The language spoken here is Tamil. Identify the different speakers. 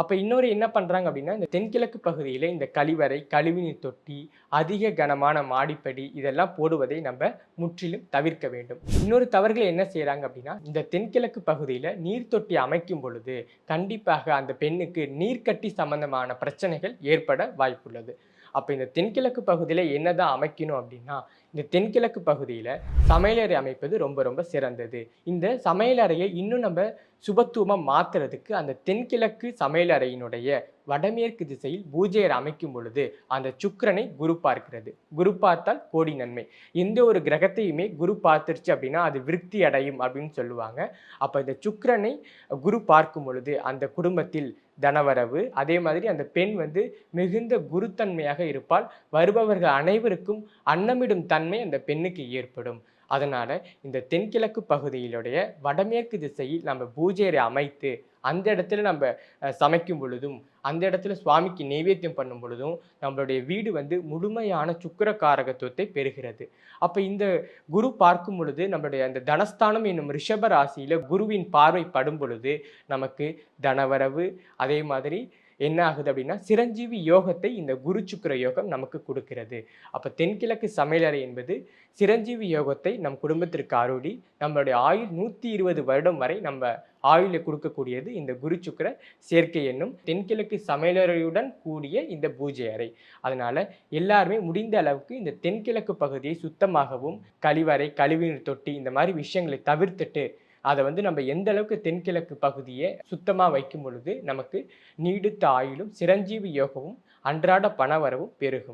Speaker 1: அப்போ இன்னொரு என்ன பண்ணுறாங்க அப்படின்னா இந்த தென்கிழக்கு பகுதியில் இந்த கழிவறை கழிவுநீர் தொட்டி அதிக கனமான மாடிப்படி இதெல்லாம் போடுவதை நம்ம முற்றிலும் தவிர்க்க வேண்டும். இன்னொரு தவறுகள் என்ன செய்கிறாங்க அப்படின்னா இந்த தென்கிழக்கு பகுதியில் நீர் தொட்டி அமைக்கும் பொழுது கண்டிப்பாக அந்த பெண்ணுக்கு நீர்க்கட்டி சம்பந்தமான பிரச்சனைகள் ஏற்பட வாய்ப்புள்ளது. அப்போ இந்த தென்கிழக்கு பகுதியில் என்னதான் அமைக்கணும் அப்படின்னா இந்த தென்கிழக்கு பகுதியில் சமையலறை அமைப்பது ரொம்ப ரொம்ப சிறந்தது. இந்த சமையலறையை இன்னும் நம்ம சுபத்துவமாக மாற்றுறதுக்கு அந்த தென்கிழக்கு சமையலறையினுடைய வடமேற்கு திசையில் பூஜையர் அமைக்கும் பொழுது அந்த சுக்கிரனை குரு பார்க்கிறது. குரு பார்த்தால் கோடி நன்மை. எந்த ஒரு கிரகத்தையுமே குரு பார்த்துருச்சு அப்படின்னா அது விருத்தி அடையும் அப்படின்னு சொல்லுவாங்க. அப்போ இந்த சுக்கரனை குரு பார்க்கும் பொழுது அந்த குடும்பத்தில் தனவரவு. அதே மாதிரி அந்த பெண் வந்து மிகுந்த குருத்தன்மையாக இருப்பால் வருபவர்கள் அனைவருக்கும் அன்னமிடும் தன்மை அந்த பெண்ணுக்கு ஏற்படும். அதனால் இந்த தென்கிழக்கு பகுதியிலுடைய வடமேற்கு திசையில் நம்ம பூஜை அமைத்து அந்த இடத்துல நம்ம சமைக்கும் பொழுதும் அந்த இடத்துல சுவாமிக்கு நைவேத்தியம் பண்ணும் பொழுதும் நம்மளுடைய வீடு வந்து முழுமையான சுக்கிர காரகத்துவத்தை பெறுகிறது. அப்போ இந்த குரு பார்க்கும் பொழுது நம்மளுடைய அந்த தனஸ்தானம் என்னும் ரிஷப ராசியில் குருவின் பார்வை படும் பொழுது நமக்கு தனவரவு அதே மாதிரி என்ன ஆகுது அப்படின்னா சிரஞ்சீவி யோகத்தை இந்த குரு சுக்கிர யோகம் நமக்கு கொடுக்கிறது. அப்போ தென்கிழக்கு சமையலறை என்பது சிரஞ்சீவி யோகத்தை நம் குடும்பத்திற்கு அருளி நம்மளுடைய ஆயுள் நூற்றி இருபது வருடம் வரை நம்ம ஆயுளை கொடுக்கக்கூடியது இந்த குரு சுக்கர சேர்க்கை என்னும் தென்கிழக்கு சமையலறையுடன் கூடிய இந்த பூஜை அறை. அதனால எல்லாருமே முடிந்த அளவுக்கு இந்த தென்கிழக்கு பகுதியை சுத்தமாகவும் கழிவறை கழிவுநீர் தொட்டி இந்த மாதிரி விஷயங்களை தவிர்த்துட்டு அதை வந்து நம்ம எந்த அளவுக்கு தென்கிழக்கு பகுதியை சுத்தமாக வைக்கும் பொழுது நமக்கு நீடித்த ஆயுளும் சிரஞ்சீவி யோகமும் அன்றாட பணவரவும் பெருகும்.